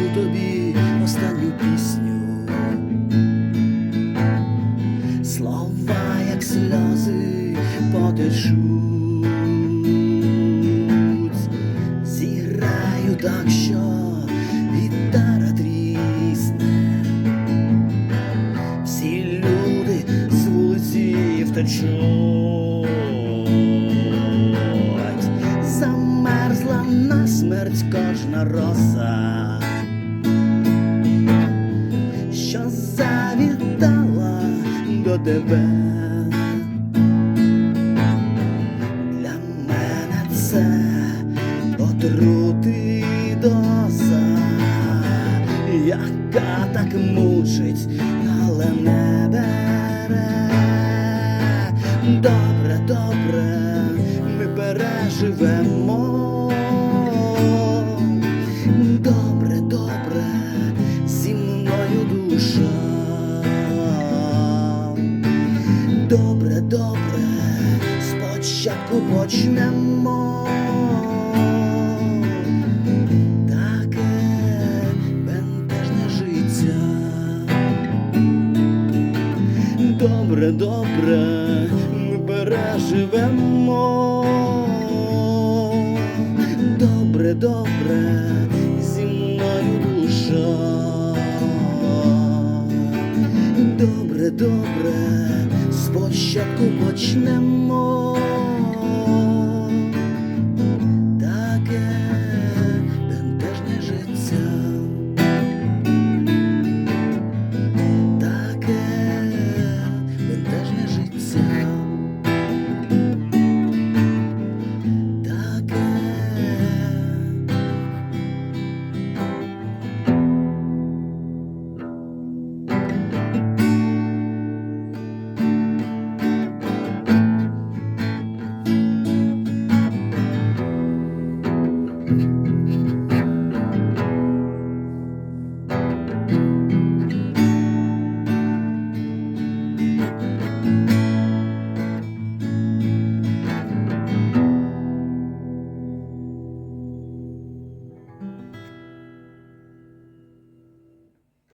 напишу тобі останню пісню, слова, як сльози потечуть, зіграю так, що гітара трісне, всі люди з вулиці втечуть, замерзла на смерть кожна роса, до тебе. Для мене це отрути доза, яка так мучить, але не бере. Добре, добре, ми переживемо. Добре, добре, спочатку почнемо. Таке бентежне життя. Добре, добре, ми переживемо. Добре, добре, зі мною душа. Добре, добре, спочатку почнемо.